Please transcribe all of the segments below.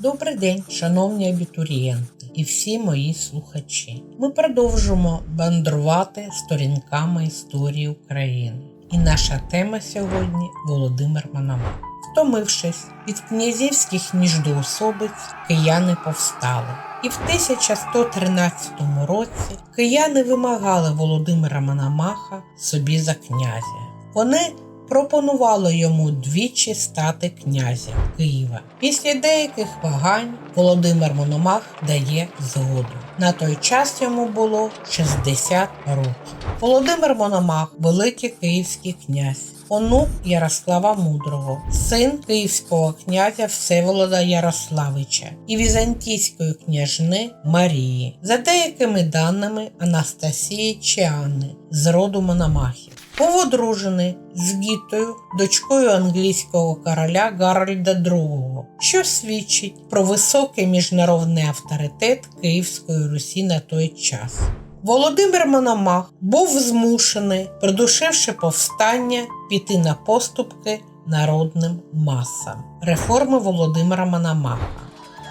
Добрий день, шановні абітурієнти і всі мої слухачі. Ми продовжимо бандрувати сторінками історії України. І наша тема сьогодні Володимир Мономах. Втомившись від князівських міждоособиць, кияни повстали. І в 1113 році кияни вимагали Володимира Мономаха собі за князя. Вони пропонували йому двічі стати князем Києва. Після деяких вагань Володимир Мономах дає згоду. На той час йому було 60 років. Володимир Мономах великий київський князь. Онук Ярослава Мудрого, син київського князя Всеволода Ярославича і візантійської княжни Марії, за деякими даними Анастасії чи Анни з роду Мономахів. Був одружений з Гітою, дочкою англійського короля Гарольда II, що свідчить про високий міжнародний авторитет Київської Русі на той час. Володимир Мономах був змушений, придушивши повстання, піти на поступки народним масам. Реформи Володимира Мономаха.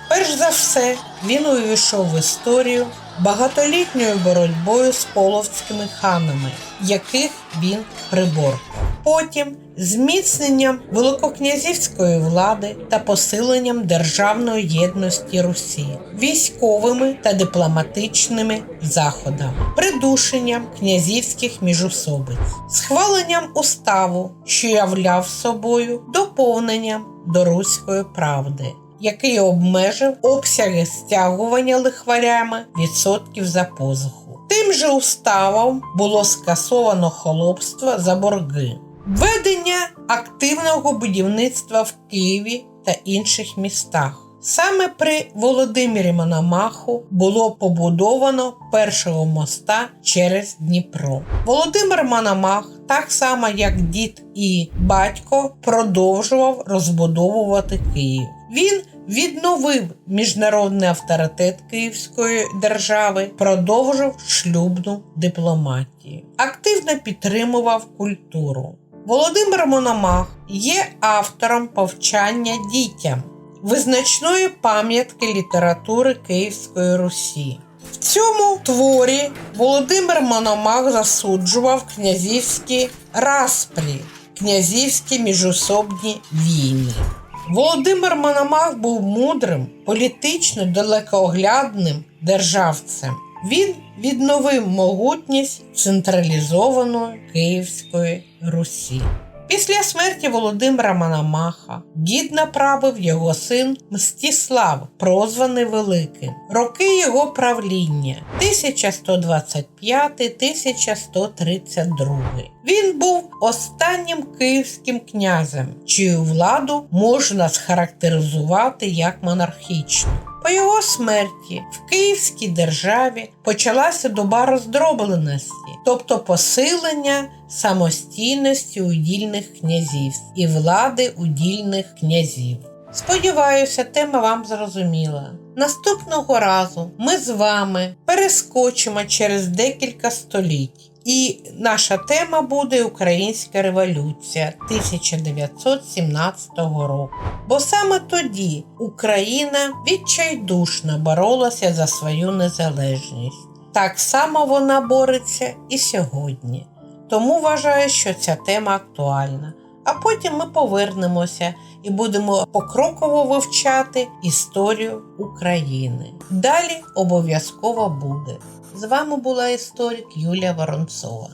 Перш за все, він увійшов в історію багатолітньою боротьбою з половськими ханами, яких він приборкав. Потім зміцненням великокнязівської влади та посиленням державної єдності Русі, військовими та дипломатичними заходами, придушенням князівських міжусобиць, схваленням уставу, що являв собою доповненням до руської правди який обмежив обсяги стягування лихварями відсотків за позуху. Тим же уставом було скасовано холопство за борги, введення активного будівництва в Києві та інших містах. Саме при Володимирі Мономаху було побудовано першого моста через Дніпро. Володимир Мономах, так само як дід і батько, продовжував розбудовувати Київ. Він відновив міжнародний авторитет Київської держави, продовжив шлюбну дипломатію, активно підтримував культуру. Володимир Мономах є автором повчання дітям, визначної пам'ятки літератури Київської Русі. В цьому творі Володимир Мономах засуджував князівські распрі, князівські міжособні війни. Володимир Мономах був мудрим, політично далекооглядним державцем. Він відновив могутність централізованої Київської Русі. Після смерті Володимира Мономаха дід направив його син Мстіслав, прозваний Великим. Роки його правління 1125-1132. Він був останнім київським князем, чию владу можна схарактеризувати як монархічну. По його смерті в Київській державі почалася доба роздробленості, тобто посилення самостійності удільних князів і влади удільних князів. Сподіваюся, тема вам зрозуміла. Наступного разу ми з вами перескочимо через декілька століть. І наша тема буде Українська революція 1917 року. Бо саме тоді Україна відчайдушно боролася за свою незалежність. Так само вона бореться і сьогодні. Тому вважаю, що ця тема актуальна. А потім ми повернемося і будемо покроково вивчати історію України. Далі обов'язково буде. З вами була історик Юлія Воронцова.